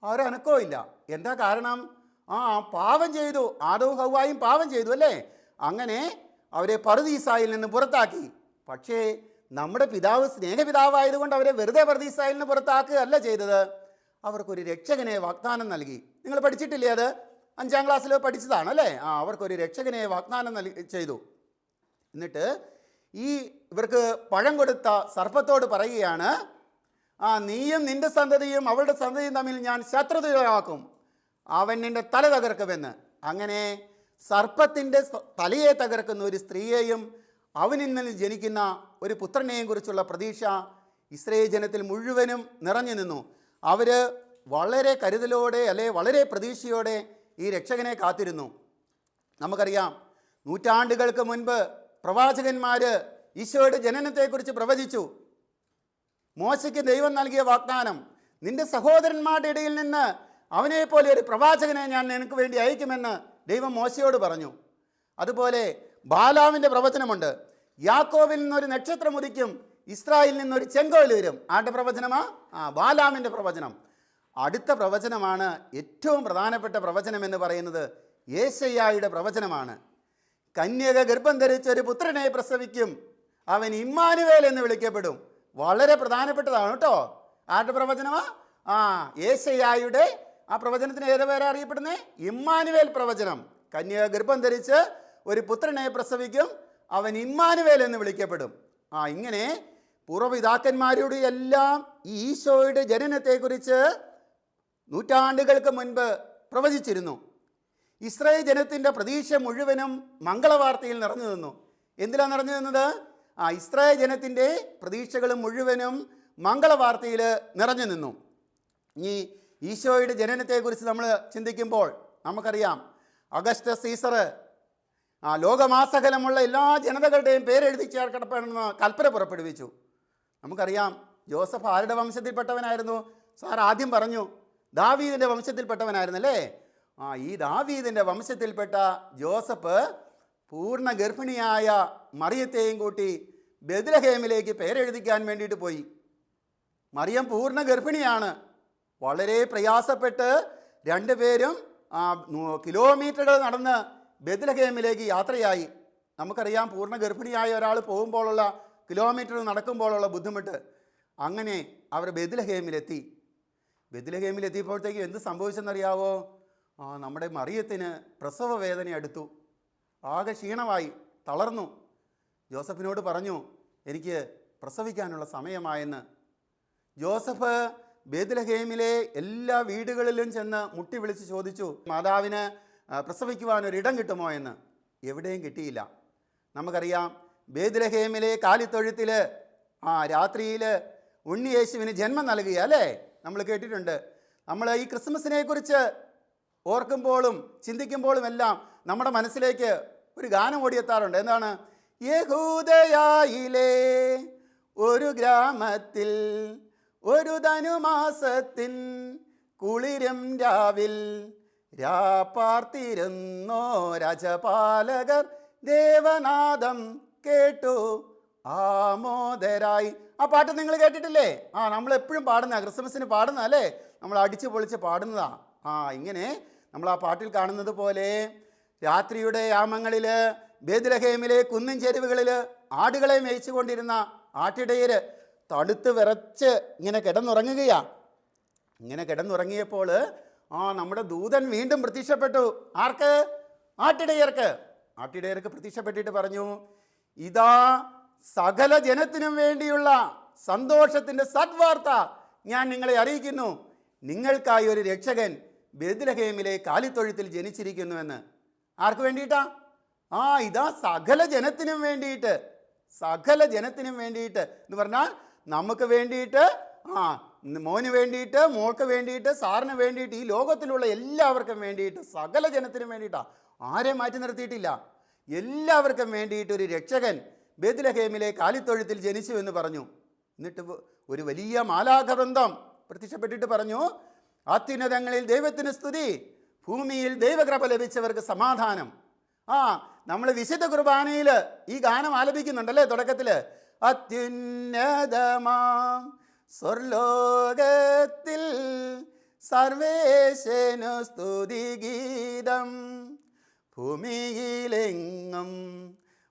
അവരനക്കോ ഇല്ല. എന്താ കാരണം? ആ പാവം ചെയ്തു. ആദവും ഹൗവായും പാവം ചെയ്തു അല്ലേ? അങ്ങനെ അവരെ പറുദീസായിൽ നിന്ന് പുറത്താക്കി. പക്ഷേ നമ്മുടെ പിതാവ് സ്നേഹപിതാവായതുകൊണ്ട് അവരെ വെറുതെ പറുദീസായിൽ നിന്ന് പുറത്താക്കുക അല്ല ചെയ്തത്. അവർക്കൊരു രക്ഷകനെ വാഗ്ദാനം നൽകി. നിങ്ങൾ പഠിച്ചിട്ടില്ലേ അത്? അഞ്ചാം ക്ലാസ്സിൽ പഠിച്ചതാണ് അല്ലേ ആ അവർക്കൊരു രക്ഷകനെ വാഗ്ദാനം നൽകി ചെയ്തു. എന്നിട്ട് ഈ ഇവർക്ക് പഴം കൊടുത്ത സർപ്പത്തോട് പറയുകയാണ് ആ നീയും നിന്റെ സന്തതിയും അവളുടെ സന്തതിയും തമ്മിൽ ഞാൻ ശത്രുതയാക്കും. അവൻ നിന്റെ തല തകർക്കുമെന്ന്. അങ്ങനെ സർപ്പത്തിന്റെ തലയെ തകർക്കുന്ന ഒരു സ്ത്രീയെയും അവനിൽ നിന്ന് ജനിക്കുന്ന ഒരു പുത്രനെയും കുറിച്ചുള്ള പ്രതീക്ഷ ഇസ്രയേൽ ജനത്തിൽ മുഴുവനും നിറഞ്ഞു നിന്നു. അവർ വളരെ കരുതലോടെ അല്ലെ വളരെ പ്രതീക്ഷയോടെ ഈ രക്ഷകനെ കാത്തിരുന്നു. നമുക്കറിയാം നൂറ്റാണ്ടുകൾക്ക് മുൻപ് പ്രവാചകന്മാർ ഈശോയുടെ ജനനത്തെക്കുറിച്ച് പ്രവചിച്ചു. മോശയ്ക്ക് ദൈവം നൽകിയ വാഗ്ദാനം നിന്റെ സഹോദരന്മാരുടെ ഇടയിൽ നിന്ന് അവനെപ്പോലെ ഒരു പ്രവാചകനെ ഞാൻ നിനക്ക് വേണ്ടി അയക്കുമെന്ന് ദൈവം മോശയോട് പറഞ്ഞു. അതുപോലെ ബാലാവിന്റെ പ്രവചനമുണ്ട് യാക്കോവിൽ നിന്നൊരു നക്ഷത്രം ഉദിക്കും ഇസ്രായേലിൽ നിന്നൊരു ചെങ്കോൽ വരും. ആരുടെ പ്രവചനമാ? ആ ബാലാമിന്റെ പ്രവചനം. അടുത്ത പ്രവചനമാണ് ഏറ്റവും പ്രധാനപ്പെട്ട പ്രവചനം എന്ന് പറയുന്നത് യേശയ്യായുടെ പ്രവചനമാണ്. കന്യക ഗർഭം ധരിച്ച ഒരു പുത്രനെ പ്രസവിക്കും. അവൻ ഇമ്മാനുവേൽ എന്ന് വിളിക്കപ്പെടും. വളരെ പ്രധാനപ്പെട്ടതാണ് കേട്ടോ. ആരുടെ പ്രവചനമാ? ആ യേശയ്യായുടെ ആ പ്രവചനത്തിന് ഏത് പേരെ അറിയപ്പെടുന്നത് ഇമ്മാനുവേൽ പ്രവചനം. കന്യക ഗർഭം ധരിച്ച് ഒരു പുത്രനെ പ്രസവിക്കും. അവൻ ഇമ്മാനുവേൽ എന്ന് വിളിക്കപ്പെടും. ആ ഇങ്ങനെ പൂർവപിതാക്കന്മാരുടെ എല്ലാം ഈശോയുടെ ജനനത്തെക്കുറിച്ച് നൂറ്റാണ്ടുകൾക്ക് മുൻപ് പ്രവചിച്ചിരുന്നു. ഇസ്രായേൽ ജനത്തിന്റെ പ്രതീക്ഷ മുഴുവനും മംഗളവാർത്തയിൽ നിറഞ്ഞു നിന്നു. എന്തിലാണ് നിറഞ്ഞു നിന്നത്? ആ ഇസ്രായേൽ ജനത്തിന്റെ പ്രതീക്ഷകൾ മുഴുവനും മംഗളവാർത്തയിൽ നിറഞ്ഞു നിന്നു. ഇനി ഈശോയുടെ ജനനത്തെക്കുറിച്ച് നമ്മൾ ചിന്തിക്കുമ്പോൾ നമുക്കറിയാം അഗസ്റ്റ് സീസർ ആ ലോകമാസകലമുള്ള എല്ലാ ജനതകളുടെയും പേരെഴുതി ചേർക്കണമെന്ന് കൽപ്പന പുറപ്പെടുവിച്ചു. നമുക്കറിയാം ജോസഫ് ആരുടെ വംശത്തിൽപ്പെട്ടവനായിരുന്നു? സാർ ആദ്യം പറഞ്ഞു ദാവീദിന്റെ വംശത്തിൽപ്പെട്ടവനായിരുന്നു അല്ലേ ആ ഈ ദാവീദിന്റെ വംശത്തിൽപ്പെട്ട ജോസഫ് പൂർണ ഗർഭിണിയായ മറിയത്തെയും കൂട്ടി ബദലഹേമിലേക്ക് പേരെഴുതിക്കാൻ വേണ്ടിയിട്ട് പോയി. മറിയം പൂർണ ഗർഭിണിയാണ്. വളരെ പ്രയാസപ്പെട്ട് രണ്ടുപേരും കിലോമീറ്ററുകൾ നടന്ന് ബദലഹേമിലേക്ക് യാത്രയായി. നമുക്കറിയാം പൂർണ ഗർഭിണിയായ ഒരാൾ പോകുമ്പോഴുള്ള കിലോമീറ്റർ നടക്കുമ്പോഴുള്ള ബുദ്ധിമുട്ട് അങ്ങനെ അവർ ബെദിലഹേമിലെത്തി ബെദിലഹേമിലെത്തിയപ്പോഴത്തേക്കും എന്ത് സംഭവിച്ചെന്നറിയാവോ? നമ്മുടെ മറിയത്തിന് പ്രസവ വേദന അടുത്തു. ആകെ ക്ഷീണമായി തളർന്നു. ജോസഫിനോട് പറഞ്ഞു എനിക്ക് പ്രസവിക്കാനുള്ള സമയമായെന്ന്. ജോസഫ് ബേദലഹേമിലെ എല്ലാ വീടുകളിലും ചെന്ന് മുട്ടി വിളിച്ച് ചോദിച്ചു മാതാവിന് പ്രസവിക്കുവാനൊരിടം കിട്ടുമോ എന്ന്? എവിടെയും കിട്ടിയില്ല. നമുക്കറിയാം ബേദ്ലഹേമിലെ കാലിത്തൊഴുത്തിൽ ആ രാത്രിയിൽ ഉണ്ണിയേശുവിന് ജന്മം നൽകുക അല്ലേ? നമ്മൾ കേട്ടിട്ടുണ്ട്. നമ്മൾ ഈ ക്രിസ്മസിനെ കുറിച്ച് ഓർക്കുമ്പോഴും ചിന്തിക്കുമ്പോഴും എല്ലാം നമ്മുടെ മനസ്സിലേക്ക് ഒരു ഗാനം ഓടിയെത്താറുണ്ട്. എന്താണ്? യഹൂദയായിലേ ഒരു ഗ്രാമത്തിൽ ഒരു ധനുമാസത്തിൻ കുളിരും രാവിൽ രാപ്പാർത്തിരുന്നോ രാജപാലകർ ദേവനാദം കേട്ടു. ആമോദരായി. ആ പാട്ട് നിങ്ങൾ കേട്ടിട്ടില്ലേ? ആ നമ്മൾ എപ്പോഴും പാടുന്ന ക്രിസ്മസിന് പാടുന്ന അല്ലേ? നമ്മൾ അടിച്ച് പൊളിച്ച് പാടുന്നതാ. ആ ഇങ്ങനെ നമ്മൾ ആ പാട്ടിൽ കാണുന്നത് പോലെ രാത്രിയുടെ യാമങ്ങളിൽ ബേദ്ലഹേമിലെ കുന്നിൻ ചെരുവുകളിൽ ആടുകളെ മേയിച്ചു കൊണ്ടിരുന്ന ആട്ടിടയിൽ തടുത്ത് വിറച്ച് ഇങ്ങനെ കിടന്നുറങ്ങുകയാ. ഇങ്ങനെ കിടന്നുറങ്ങിയപ്പോൾ ആ നമ്മുടെ ദൂതൻ വീണ്ടും പ്രത്യക്ഷപ്പെട്ടു. ആർക്ക്? ആട്ടിടയർക്ക്. ആട്ടിടയർക്ക് പ്രത്യക്ഷപ്പെട്ടിട്ട് പറഞ്ഞു ഇതാ സകല ജനത്തിനും വേണ്ടിയുള്ള സന്തോഷത്തിന്റെ സദ്വാർത്ത ഞാൻ നിങ്ങളെ അറിയിക്കുന്നു. നിങ്ങൾക്കായി ഒരു രക്ഷകൻ ബെദ്ലഹേമിലെ കാലിത്തൊഴുത്തിൽ ജനിച്ചിരിക്കുന്നുവെന്ന്. ആർക്ക് വേണ്ടിയിട്ടാ? ആ ഇതാ സകല ജനത്തിനും വേണ്ടിയിട്ട്. സകല ജനത്തിനും വേണ്ടിയിട്ട് എന്ന് പറഞ്ഞാൽ നമുക്ക് വേണ്ടിയിട്ട് ആ മോന് വേണ്ടിയിട്ട് മോൾക്ക് വേണ്ടിയിട്ട് സാറിന് വേണ്ടിയിട്ട് ഈ ലോകത്തിലുള്ള എല്ലാവർക്കും വേണ്ടിയിട്ട് സകല ജനത്തിനും വേണ്ടിയിട്ടാ. ആരെ മാറ്റി നിർത്തിയിട്ടില്ല. എല്ലാവർക്കും വേണ്ടിയിട്ട് ഒരു രക്ഷകൻ ബേദ്ലഹേമിലെ കാലിത്തൊഴുത്തിൽ ജനിച്ചു എന്ന് പറഞ്ഞു. എന്നിട്ട് ഒരു വലിയ മാലാഖബന്ധം പ്രത്യക്ഷപ്പെട്ടിട്ട് പറഞ്ഞു അത്യുന്നതങ്ങളിൽ ദൈവത്തിന് സ്തുതി ഭൂമിയിൽ ദൈവകൃപ ലഭിച്ചവർക്ക് സമാധാനം. ആ നമ്മൾ വിശുദ്ധ കുർബാനയിൽ ഈ ഗാനം ആലപിക്കുന്നുണ്ടല്ലേ തുടക്കത്തിൽ അത്യുന്നതമാം സ്വർലോകത്തിൽ സർവേശനു സ്തുതിഗീതം ഭൂമിയിലെങ്ങും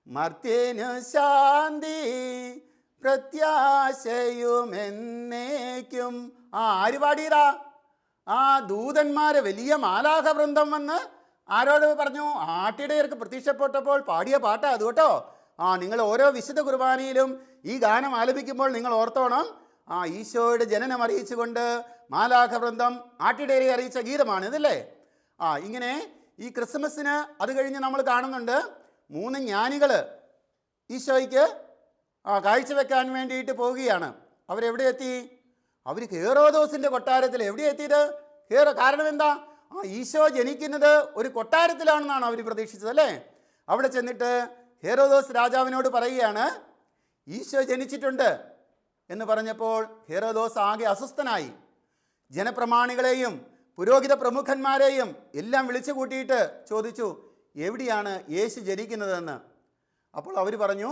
മർത്യനു ശാന്തി പ്രത്യാശയുമെന്നേക്കും. ആ ആര് പാടിയതാ? ആ ദൂതന്മാരെ വലിയ മാലാഹ വൃന്ദം വന്ന് ആരോട് പറഞ്ഞു ആട്ടിടയർക്ക് പ്രത്യക്ഷപ്പെട്ടപ്പോൾ പാടിയ പാട്ടാ അത് കേട്ടോ. ആ നിങ്ങൾ ഓരോ വിശുദ്ധ കുർബാനയിലും ഈ ഗാനം ആലപിക്കുമ്പോൾ നിങ്ങൾ ഓർത്തോണം. ആ ഈശോയുടെ ജനനം അറിയിച്ചുകൊണ്ട് മാലാഖ വൃന്ദം ആട്ടിടയരെ അറിയിച്ച ഗീതമാണ് ഇതല്ലേ ആ ഇങ്ങനെ ഈ ക്രിസ്മസിന് അത് കഴിഞ്ഞ് നമ്മൾ കാണുന്നുണ്ട് മൂന്ന് ജ്ഞാനികൾ ഈശോയ്ക്ക് കാഴ്ചവെക്കാൻ വേണ്ടിയിട്ട് പോവുകയാണ്. അവരെവിടെ എത്തി? അവർ ഹേറോദോസിന്റെ കൊട്ടാരത്തിൽ. എവിടെ എത്തിയത്? ഹേറോ കാരണം എന്താ? ആ ഈശോ ജനിക്കുന്നത് ഒരു കൊട്ടാരത്തിലാണെന്നാണ് അവർ പ്രതീക്ഷിച്ചത് അല്ലേ? അവിടെ ചെന്നിട്ട് ഹേറോദോസ് രാജാവിനോട് പറയുകയാണ് ഈശോ ജനിച്ചിട്ടുണ്ട്. എന്ന് പറഞ്ഞപ്പോൾ ഹേറോദോസ് ആകെ അസ്വസ്ഥനായി. ജനപ്രമാണികളെയും പുരോഹിത പ്രമുഖന്മാരെയും എല്ലാം വിളിച്ചു കൂട്ടിയിട്ട് ചോദിച്ചു എവിടെയാണ് യേശു ജനിക്കുന്നതെന്ന്? അപ്പോൾ അവർ പറഞ്ഞു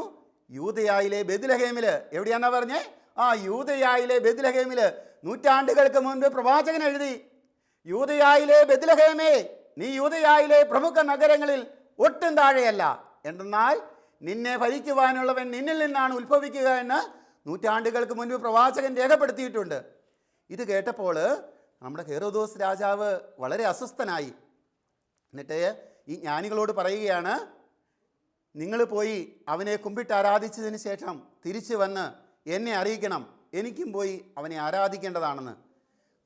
യൂതയായിലെ ബെദ്ലഹേമിൽ എവിടെയാണെന്നാ പറഞ്ഞേ? ആ യൂതയായിലെ ബെദ്ലഹേമിൽ നൂറ്റാണ്ടുകൾക്ക് മുൻപ് പ്രവാചകൻ എഴുതി യൂതയായിലെ ബെദ്ലഹേമേ നീ യൂതയായിലെ പ്രമുഖ നഗരങ്ങളിൽ ഒട്ടും താഴെയല്ല. എന്തെന്നാൽ നിന്നെ ഭരിക്കുവാനുള്ളവൻ നിന്നിൽ നിന്നാണ് ഉത്ഭവിക്കുക എന്ന് നൂറ്റാണ്ടുകൾക്ക് മുൻപ് പ്രവാചകൻ രേഖപ്പെടുത്തിയിട്ടുണ്ട്. ഇത് കേട്ടപ്പോൾ നമ്മുടെ ഹെറോദോസ് രാജാവ് വളരെ അസ്വസ്ഥനായി. എന്നിട്ട് ഈ ജ്ഞാനികളോട് പറയുകയാണ് നിങ്ങൾ പോയി അവനെ കുമ്പിട്ട് ആരാധിച്ചതിന് ശേഷം തിരിച്ചു വന്ന് എന്നെ അറിയിക്കണം. എനിക്കും പോയി അവനെ ആരാധിക്കേണ്ടതാണെന്ന്.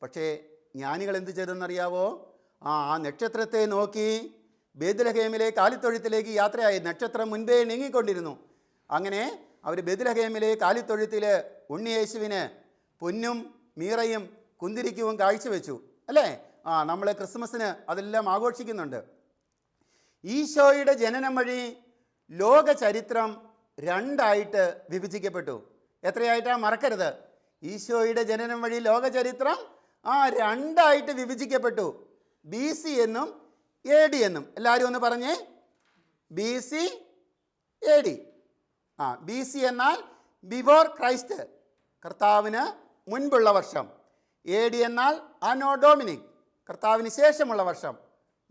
പക്ഷേ ജ്ഞാനികൾ എന്ത് ചെയ്തെന്നറിയാവോ? ആ ആ നക്ഷത്രത്തെ നോക്കി ബേദലഹേമിലെ കാലിത്തൊഴുത്തിലേക്ക് യാത്രയായി. നക്ഷത്രം മുൻപേ നീങ്ങിക്കൊണ്ടിരുന്നു. അങ്ങനെ അവർ ബേദലഹേമിലെ കാലിത്തൊഴുത്തിൽ ഉണ്ണിയേശുവിന് പൊന്നും മീറയും കുന്തിരിക്കവും കാഴ്ചവെച്ചു. അല്ലേ? ആ നമ്മൾ ക്രിസ്മസിന് അതെല്ലാം ആഘോഷിക്കുന്നുണ്ട്. ഈശോയുടെ ജനനം വഴി ലോക ചരിത്രം രണ്ടായിട്ട് വിഭജിക്കപ്പെട്ടു. എത്രയായിട്ടാ മറക്കരുത്. ഈശോയുടെ ജനനം വഴി ലോക ചരിത്രം ആ രണ്ടായിട്ട് വിഭജിക്കപ്പെട്ടു. ബി സി എന്നും എ ഡി എന്നും. എല്ലാവരും ഒന്ന് പറഞ്ഞേ. B C A D. ആ ബി സി എന്നാൽ ബിഫോർ ക്രൈസ്റ്റ്. കർത്താവിന് മുൻപുള്ള വർഷം. എ ഡി എന്നാൽ അനോ ഡോമിനിക് കർത്താവിന് ശേഷമുള്ള വർഷം.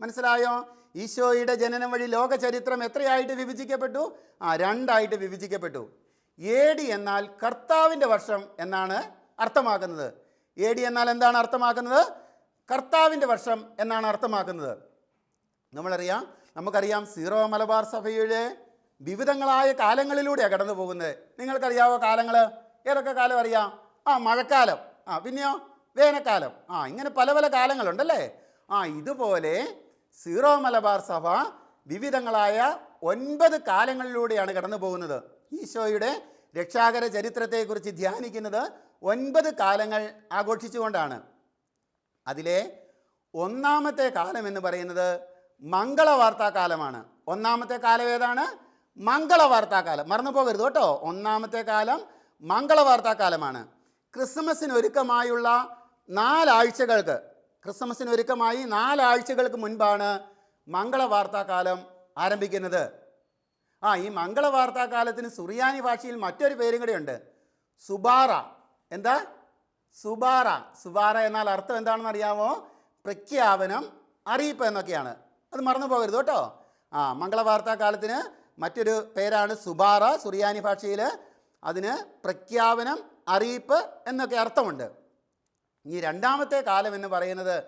മനസ്സിലായോ? ഈശോയുടെ ജനനം വഴി ലോക ചരിത്രം എത്രയായിട്ട് വിഭജിക്കപ്പെട്ടു? ആ രണ്ടായിട്ട് വിഭജിക്കപ്പെട്ടു. എ ഡി എന്നാൽ കർത്താവിന്റെ വർഷം എന്നാണ് അർത്ഥമാക്കുന്നത്. എ ഡി എന്നാൽ എന്താണ് അർത്ഥമാക്കുന്നത്? കർത്താവിന്റെ വർഷം എന്നാണ് അർത്ഥമാക്കുന്നത്. നമ്മളറിയാം നമുക്കറിയാം സീറോ മലബാർ സഭയുടെ വിവിധങ്ങളായ കാലങ്ങളിലൂടെയാണ് കടന്നു പോകുന്നത് നിങ്ങൾക്കറിയാവോ കാലങ്ങൾ ഏതൊക്കെ കാലം അറിയാം? ആ മഴക്കാലം. ആ പിന്നെയോ? വേനൽക്കാലം. ആ ഇങ്ങനെ പല പല കാലങ്ങളുണ്ടല്ലേ? ആ ഇതുപോലെ സീറോ മലബാർ സഭ വിവിധങ്ങളായ ഒൻപത് കാലങ്ങളിലൂടെയാണ് കടന്നു പോകുന്നത്. ഈശോയുടെ രക്ഷാകര ചരിത്രത്തെക്കുറിച്ച് ധ്യാനിക്കുന്നത് ഒൻപത് കാലങ്ങൾ ആഘോഷിച്ചുകൊണ്ടാണ്. അതിലെ ഒന്നാമത്തെ കാലം എന്ന് പറയുന്നത് മംഗളവാർത്താ കാലമാണ്. ഒന്നാമത്തെ കാലം ഏതാണ്? മംഗളവാർത്താ കാലം. മറന്നു പോകരുത് കേട്ടോ. ഒന്നാമത്തെ കാലം മംഗളവാർത്താ കാലമാണ്. ക്രിസ്മസിന് ഒരുക്കമായുള്ള നാലാഴ്ചകൾക്ക് ക്രിസ്മസിന് ഒരുക്കമായി നാലാഴ്ചകൾക്ക് മുൻപാണ് മംഗളവാർത്താകാലം ആരംഭിക്കുന്നത്. ആ ഈ മംഗളവാർത്താകാലത്തിന് സുറിയാനി ഭാഷയിൽ മറ്റൊരു പേരും കൂടെയുണ്ട് സുബാറ. എന്താ? സുബാറ. സുബാറ എന്നാൽ അർത്ഥം എന്താണെന്ന് അറിയാമോ പ്രഖ്യാപനം അറിയിപ്പ് എന്നൊക്കെയാണ്. അത് മറന്നു പോകരുത് കേട്ടോ. ആ മംഗളവാർത്താകാലത്തിന് മറ്റൊരു പേരാണ് സുബാറ. സുറിയാനി ഭാഷയിൽ അതിന് പ്രഖ്യാപനം അറിയിപ്പ് എന്നൊക്കെ അർത്ഥമുണ്ട്. ഈ രണ്ടാമത്തെ കാലം എന്ന് പറയുന്നത്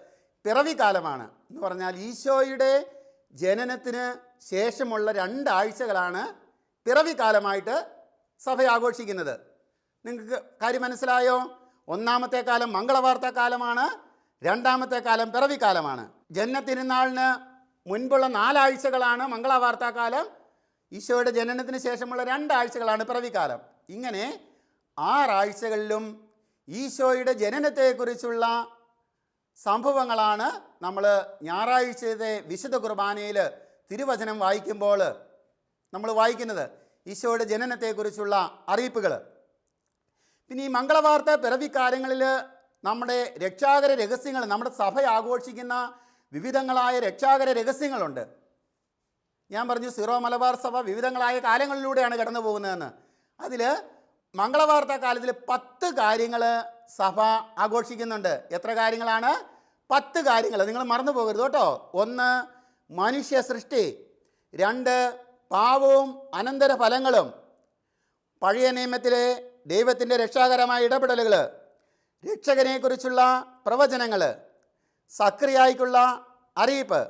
പിറവി കാലമാണ് എന്ന് പറഞ്ഞാൽ ഈശോയുടെ ജനനത്തിന് ശേഷമുള്ള രണ്ടാഴ്ചകളാണ് പിറവി കാലമായിട്ട് സഭ ആഘോഷിക്കുന്നത് നിങ്ങൾക്ക് കാര്യം മനസ്സിലായോ? ഒന്നാമത്തെ കാലം മംഗളവാർത്ത കാലമാണ് രണ്ടാമത്തെ കാലം പിറവി കാലമാണ്. ജന്മത്തിരുന്നാളിന് മുൻപുള്ള നാലാഴ്ചകളാണ് മംഗളവാർത്താ കാലം ഈശോയുടെ ജനനത്തിന് ശേഷമുള്ള രണ്ടാഴ്ചകളാണ് പിറവിക്കാലം ഇങ്ങനെ ആറാഴ്ചകളിലും ഈശോയുടെ ജനനത്തെക്കുറിച്ചുള്ള സംഭവങ്ങളാണ് നമ്മൾ ഞായറാഴ്ചത്തെ വിശുദ്ധ കുർബാനയിൽ തിരുവചനം വായിക്കുമ്പോൾ നമ്മൾ വായിക്കുന്നത്. ഈശോയുടെ ജനനത്തെക്കുറിച്ചുള്ള അറിയിപ്പുകൾ പിന്നെ ഈ മംഗളവാർത്ത പിറവിക്കാലങ്ങളിൽ നമ്മുടെ രക്ഷാകര രഹസ്യങ്ങൾ നമ്മുടെ സഭ ആഘോഷിക്കുന്ന വിവിധങ്ങളായ രക്ഷാകര രഹസ്യങ്ങളുണ്ട്. ഞാൻ പറഞ്ഞു സിറോ മലബാർ സഭ വിവിധങ്ങളായ കാലങ്ങളിലൂടെയാണ് കടന്നു പോകുന്നതെന്ന് അതിൽ മംഗളവാർത്ത കാലത്തിൽ പത്ത് കാര്യങ്ങൾ സഭ ആഘോഷിക്കുന്നുണ്ട്. എത്ര കാര്യങ്ങളാണ്? പത്ത് കാര്യങ്ങൾ. നിങ്ങൾ മറന്നു പോകരുത് കേട്ടോ. ഒന്ന് മനുഷ്യ സൃഷ്ടി. രണ്ട് പാവവും അനന്തര ഫലങ്ങളും. പഴയ നിയമത്തിലെ ദൈവത്തിന്റെ രക്ഷാകരമായ ഇടപെടലുകൾ രക്ഷകനെക്കുറിച്ചുള്ള പ്രവചനങ്ങൾ സക്രിയായിക്കുള്ള അറിയിപ്പ്.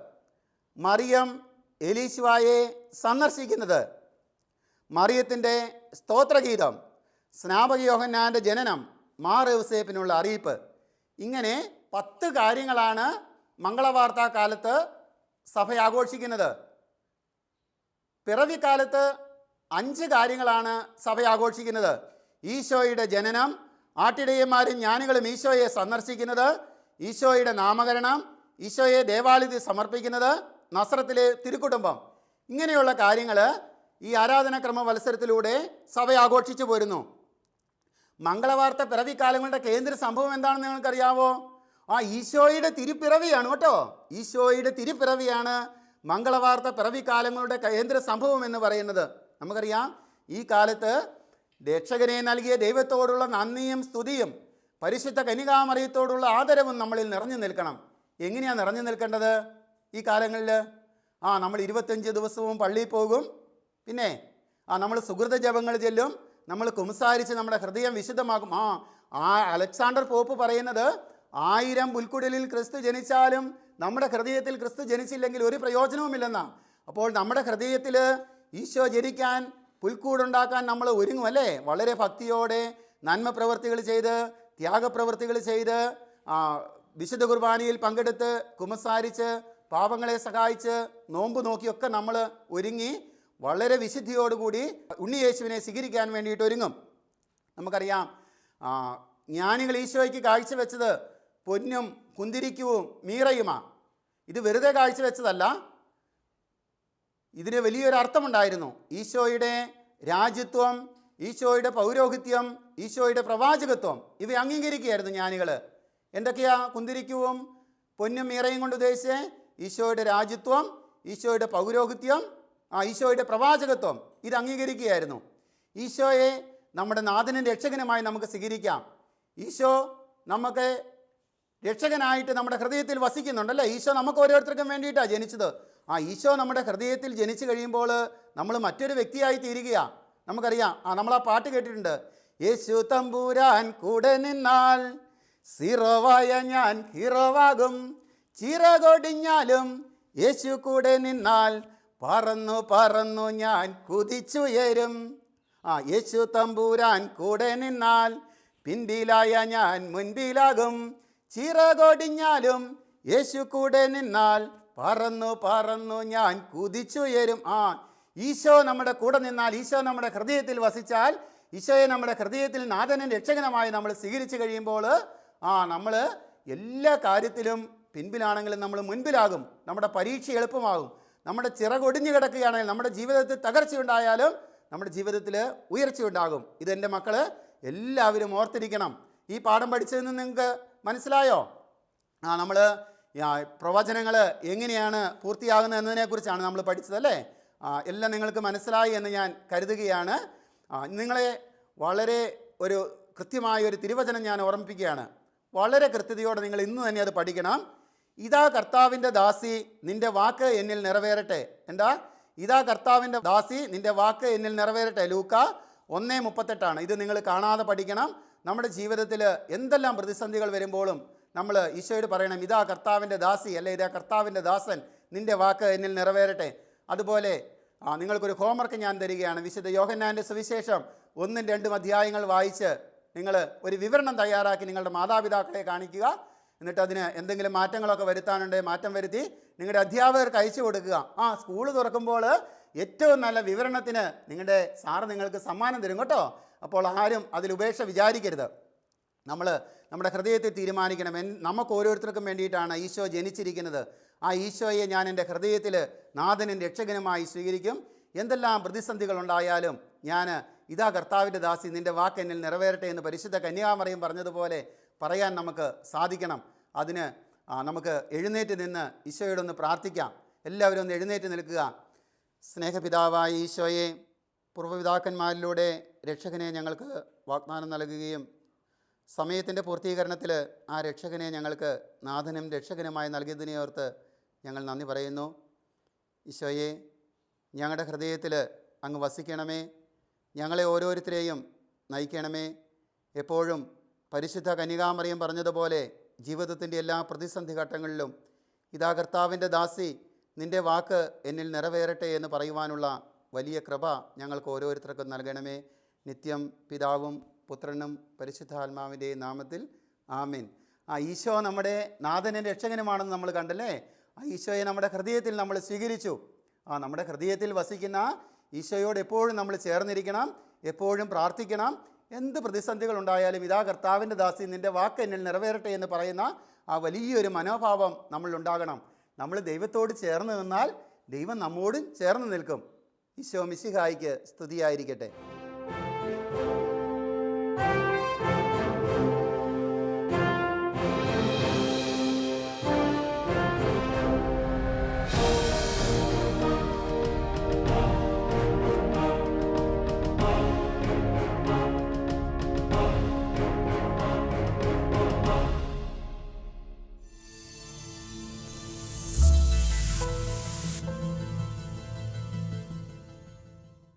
മറിയം എലീശുവായെ സന്ദർശിക്കുന്നത്. മറിയത്തിന്റെ സ്തോത്രഗീതം. സ്നാപക യോഹന്നാന്റെ ജനനം മാർ യൗസേപ്പിനുള്ള അറിയിപ്പ്. ഇങ്ങനെ പത്ത് കാര്യങ്ങളാണ് മംഗളവാർത്താ കാലത്ത് സഭ ആഘോഷിക്കുന്നത് പിറവിക്കാലത്ത് അഞ്ച് കാര്യങ്ങളാണ് സഭ ആഘോഷിക്കുന്നത് ഈശോയുടെ ജനനം ആട്ടിടയന്മാരും ജ്ഞാനികളും ഈശോയെ സന്ദർശിക്കുന്നത് ഈശോയുടെ നാമകരണം ഈശോയെ ദേവാലയത്തിൽ സമർപ്പിക്കുന്നത് നസ്രത്തിലെ തിരുക്കുടുംബം. ഇങ്ങനെയുള്ള കാര്യങ്ങൾ ഈ ആരാധനാക്രമ മത്സരത്തിലൂടെ സഭ ആഘോഷിച്ചു പോരുന്നു. മംഗളവാർത്ത പിറവിക്കാലങ്ങളുടെ കേന്ദ്ര സംഭവം എന്താണെന്ന് നിങ്ങൾക്കറിയാവോ? ആ ഈശോയുടെ തിരുപ്പിറവിയാണ് കേട്ടോ. ഈശോയുടെ തിരുപ്പിറവിയാണ് മംഗളവാർത്ത പിറവിക്കാലങ്ങളുടെ കേന്ദ്ര സംഭവം എന്ന് പറയുന്നത്. നമുക്കറിയാം ഈ കാലത്ത് രക്ഷകനെ നൽകിയ ദൈവത്തോടുള്ള നന്ദിയും സ്തുതിയും പരിശുദ്ധ കനികാമറിയത്തോടുള്ള ആദരവും നമ്മളിൽ നിറഞ്ഞു നിൽക്കണം. എങ്ങനെയാണ് നിറഞ്ഞു നിൽക്കേണ്ടത് ഈ കാലങ്ങളിൽ? ആ നമ്മൾ ഇരുപത്തഞ്ച് ദിവസവും പള്ളിയിൽ പോകും. പിന്നെ ആ നമ്മൾ സുഹൃത ജപങ്ങൾ ചെല്ലും. നമ്മൾ കുംസാരിച്ച് നമ്മുടെ ഹൃദയം വിശുദ്ധമാകും. ആ ആ അലക്സാണ്ടർ പോപ്പ് പറയുന്നത് ആയിരം പുൽക്കുടലിൽ ക്രിസ്തു ജനിച്ചാലും നമ്മുടെ ഹൃദയത്തിൽ ക്രിസ്തു ജനിച്ചില്ലെങ്കിൽ ഒരു പ്രയോജനവുമില്ലെന്നാ. അപ്പോൾ നമ്മുടെ ഹൃദയത്തിൽ ഈശോ ജനിക്കാൻ പുൽക്കൂടുണ്ടാക്കാൻ നമ്മൾ ഒരുങ്ങും അല്ലേ? വളരെ ഭക്തിയോടെ നന്മ പ്രവൃത്തികൾ ചെയ്ത് ത്യാഗപ്രവൃത്തികൾ ചെയ്ത് വിശുദ്ധ കുർബാനയിൽ പങ്കെടുത്ത് കുമസാരിച്ച് പാപങ്ങളെ സഹായിച്ച് നോമ്പ് നോക്കിയൊക്കെ നമ്മൾ ഒരുങ്ങി വളരെ വിശുദ്ധിയോടുകൂടി ഉണ്ണിയേശുവിനെ സ്വീകരിക്കാൻ വേണ്ടിയിട്ട് ഒരുങ്ങും. നമുക്കറിയാം ജ്ഞാനികൾ ഈശോയ്ക്ക് കാഴ്ചവെച്ചത് പൊന്നും കുന്തിരിക്കവും മീറയുമാ. ഇത് വെറുതെ കാഴ്ചവെച്ചതല്ല ഇതിന് വലിയൊരു അർത്ഥമുണ്ടായിരുന്നു. ഈശോയുടെ രാജ്യത്വം ഈശോയുടെ പൗരോഹിത്യം ഈശോയുടെ പ്രവാചകത്വം ഇവ അംഗീകരിക്കുകയായിരുന്നു ജ്ഞാനികൾ എന്തൊക്കെയാ കുന്തിരിക്കവും പൊന്നും മീറയും കൊണ്ട് ഉദ്ദേശിച്ച്? ഈശോയുടെ രാജ്യത്വം ഈശോയുടെ പൗരോഹിത്യം ആ ഈശോയുടെ പ്രവാചകത്വം ഇത് അംഗീകരിക്കുകയായിരുന്നു. ഈശോയെ നമ്മുടെ നാഥനും രക്ഷകനുമായി നമുക്ക് സ്വീകരിക്കാം. ഈശോ നമുക്ക് രക്ഷകനായിട്ട് നമ്മുടെ ഹൃദയത്തിൽ വസിക്കുന്നുണ്ടല്ലേ ഈശോ നമുക്ക് ഓരോരുത്തർക്കും വേണ്ടിയിട്ടാണ് ജനിച്ചത്. ആ ഈശോ നമ്മുടെ ഹൃദയത്തിൽ ജനിച്ചു കഴിയുമ്പോൾ നമ്മൾ മറ്റൊരു വ്യക്തിയായി തീരുകയാണ് നമുക്കറിയാം. ആ നമ്മൾ ആ പാട്ട് കേട്ടിട്ടുണ്ട്. യേശു തമ്പൂരാൻ കൂടെ നിന്നാൽ സീറോവായ ഞാൻ ഹീറോവാകും. ചിറകൊടിഞ്ഞാലും യേശു കൂടെ നിന്നാൽ പറന്നു പറന്നു ഞാൻ കുതിച്ചുയരും. ആ യേശു തമ്പൂരാൻ കൂടെ നിന്നാൽ പിൻപിലായ ഞാൻ മുൻപിലാകും. ചിറകൊടിഞ്ഞാലും യേശു കൂടെ നിന്നാൽ പറന്നു പറന്നു ഞാൻ കുതിച്ചുയരും. ആ ഈശോ നമ്മുടെ കൂടെ നിന്നാൽ ഈശോ നമ്മുടെ ഹൃദയത്തിൽ വസിച്ചാൽ ഈശോയെ നമ്മുടെ ഹൃദയത്തിൽ നാഥനും രക്ഷകനുമായി നമ്മൾ സ്വീകരിച്ചു കഴിയുമ്പോൾ ആ നമ്മൾ എല്ലാ കാര്യത്തിലും പിൻപിലാണെങ്കിലും നമ്മൾ മുൻപിലാകും. നമ്മുടെ പരീക്ഷ എളുപ്പമാകും. നമ്മുടെ ചിറകൊടിഞ്ഞു കിടക്കുകയാണെങ്കിൽ നമ്മുടെ ജീവിതത്തിൽ തകർച്ചയുണ്ടായാലും നമ്മുടെ ജീവിതത്തിൽ ഉയർച്ചയുണ്ടാകും ഇതെന്റെ മക്കൾ എല്ലാവരും ഓർത്തിരിക്കണം. ഈ പാഠം പഠിച്ചതിൽ നിന്ന് നിങ്ങൾക്ക് മനസ്സിലായോ? ആ നമ്മൾ പ്രവചനങ്ങൾ എങ്ങനെയാണ് പൂർത്തിയാകുന്നത് എന്നതിനെക്കുറിച്ചാണ് നമ്മൾ പഠിച്ചത് അല്ലേ? എല്ലാം നിങ്ങൾക്ക് മനസ്സിലായി എന്ന് ഞാൻ കരുതുകയാണ്. നിങ്ങളെ വളരെ ഒരു കൃത്യമായ ഒരു തിരുവചനം ഞാൻ ഓർമ്മിപ്പിക്കുകയാണ്. വളരെ കൃത്യതയോടെ നിങ്ങൾ ഇന്ന് തന്നെ അത് പഠിക്കണം. ഇതാ കർത്താവിന്റെ ദാസി നിന്റെ വാക്ക് എന്നിൽ നിറവേറട്ടെ. എന്താ? ഇതാ കർത്താവിന്റെ ദാസി നിന്റെ വാക്ക് എന്നിൽ നിറവേറട്ടെ. ലൂക്ക ഒന്നേ മുപ്പത്തെട്ടാണ്. ഇത് നിങ്ങൾ കാണാതെ പഠിക്കണം. നമ്മുടെ ജീവിതത്തിൽ എന്തെല്ലാം പ്രതിസന്ധികൾ വരുമ്പോഴും നമ്മൾ ഈശോയോട് പറയണം ഇതാ കർത്താവിന്റെ ദാസി അല്ലെ? ഇതാ കർത്താവിന്റെ ദാസൻ നിന്റെ വാക്ക് എന്നിൽ നിറവേറട്ടെ. അതുപോലെ നിങ്ങൾക്കൊരു ഹോംവർക്ക് ഞാൻ തരികയാണ്. വിശുദ്ധ യോഹന്നാന്റെ സുവിശേഷം ഒന്നും രണ്ടും അധ്യായങ്ങൾ വായിച്ച് നിങ്ങൾ ഒരു വിവരണം തയ്യാറാക്കി നിങ്ങളുടെ മാതാപിതാക്കളെ കാണിക്കുക. എന്നിട്ട് അതിന് എന്തെങ്കിലും മാറ്റങ്ങളൊക്കെ വരുത്താനുണ്ടെങ്കിൽ മാറ്റം വരുത്തി നിങ്ങളുടെ അധ്യാപകർക്ക് അയച്ചു കൊടുക്കുക. ആ സ്കൂൾ തുറക്കുമ്പോൾ ഏറ്റവും നല്ല വിവരണത്തിന് നിങ്ങളുടെ സാറ് നിങ്ങൾക്ക് സമ്മാനം തരും കേട്ടോ. അപ്പോൾ ആരും അതിൽ ഉപേക്ഷ വിചാരിക്കരുത്. നമ്മൾ നമ്മുടെ ഹൃദയത്തെ തീരുമാനിക്കണം. നമുക്ക് ഓരോരുത്തർക്കും വേണ്ടിയിട്ടാണ് ഈശോ ജനിച്ചിരിക്കുന്നത്. ആ ഈശോയെ ഞാൻ എന്റെ ഹൃദയത്തിൽ നാഥനും രക്ഷകനുമായി സ്വീകരിക്കും. എന്തെല്ലാം പ്രതിസന്ധികൾ ഉണ്ടായാലും ഞാൻ ഇതാ കർത്താവിന്റെ ദാസി നിന്റെ വാക്ക് എന്നിൽ നിറവേറട്ടെ എന്ന് പരിശുദ്ധ കന്യാമറിയും പറഞ്ഞതുപോലെ പറയാൻ നമുക്ക് സാധിക്കണം. അതിന് നമുക്ക് എഴുന്നേറ്റ് നിന്ന് ഈശോയോടൊന്ന് പ്രാർത്ഥിക്കാം. എല്ലാവരും ഒന്ന് എഴുന്നേറ്റ് നിൽക്കുക. സ്നേഹപിതാവായ ഈശോയെ പൂർവപിതാക്കന്മാരിലൂടെ രക്ഷകനെ ഞങ്ങൾക്ക് വാഗ്ദാനം നൽകുകയും സമയത്തിന്റെ പൂർത്തീകരണത്തിൽ ആ രക്ഷകനെ ഞങ്ങൾക്ക് നാഥനും രക്ഷകനുമായി നൽകിയതിനെ ഓർത്ത് ഞങ്ങൾ നന്ദി പറയുന്നു. ഈശോയെ ഞങ്ങളുടെ ഹൃദയത്തിൽ അങ്ങ് വസിക്കണമേ. ഞങ്ങളെ ഓരോരുത്തരെയും നയിക്കണമേ. എപ്പോഴും പരിശുദ്ധ കന്യകാമറിയം പറഞ്ഞതുപോലെ ജീവിതത്തിന്റെ എല്ലാ പ്രതിസന്ധി ഘട്ടങ്ങളിലും ഇതാ കർത്താവിന്റെ ദാസി നിന്റെ വാക്ക് എന്നിൽ നിറവേറട്ടെ എന്ന് പറയുവാനുള്ള വലിയ കൃപ ഞങ്ങൾക്ക് ഓരോരുത്തർക്കും നൽകണമേ. നിത്യം പിതാവും പുത്രനും പരിശുദ്ധാത്മാവിന്റെയും നാമത്തിൽ ആമീൻ. ആ ഈശോ നമ്മുടെ നാഥനും രക്ഷകനുമാണെന്ന് നമ്മൾ കണ്ടല്ലേ? ആ ഈശോയെ നമ്മുടെ ഹൃദയത്തിൽ നമ്മൾ സ്വീകരിച്ചു. ആ നമ്മുടെ ഹൃദയത്തിൽ വസിക്കുന്ന ഈശോയോട് എപ്പോഴും നമ്മൾ ചേർന്നിരിക്കണം എപ്പോഴും പ്രാർത്ഥിക്കണം എന്ത് പ്രതിസന്ധികൾ ഉണ്ടായാലും ഇതാ കർത്താവിന്റെ ദാസി നിന്റെ വാക്ക് എന്നിൽ നിറവേറട്ടെ എന്ന് പറയുന്ന ആ വലിയൊരു മനോഭാവം നമ്മളിലുണ്ടാകണം. നമ്മൾ ദൈവത്തോട് ചേർന്ന് നിന്നാൽ ദൈവം നമ്മോടും ചേർന്ന് നിൽക്കും. ഈശോ മിശിഹായിക്ക് സ്തുതിയായിരിക്കട്ടെ.